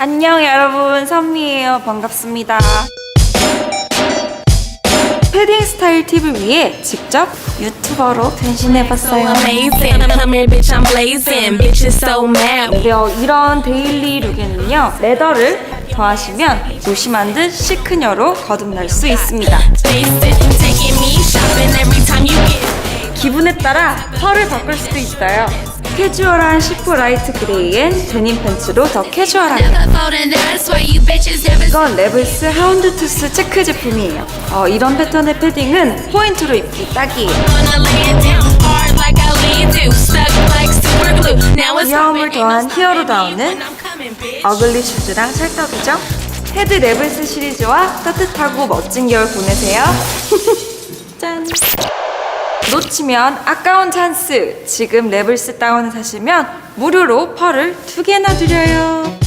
안녕 여러분. 선미예요. 반갑습니다. 패딩 스타일 팁을 위해 직접 유튜버로 변신해봤어요. 어, 이런 데일리 룩에는요 레더를 더하시면 조심한 듯 시크녀로 거듭날 수 있습니다. 기분에 따라 펄을 바꿀 수도 있어요 캐주얼한 시프 라이트 그레이엔 데님 팬츠로 더 캐주얼하게 이건 레블스 하운드투스 체크 제품이에요 어, 이런 패턴의 패딩은 포인트로 입기 딱이에요 귀여움을 더한 히어로 stopping me 다운은 when I'm coming, bitch. 어글리 슈즈랑 찰떡이죠 헤드 레블스 시리즈와 따뜻하고 멋진 겨울 보내세요 짠 놓치면 아까운 찬스 지금 레블스 다운을 사시면 무료로 펄을 두 개나 드려요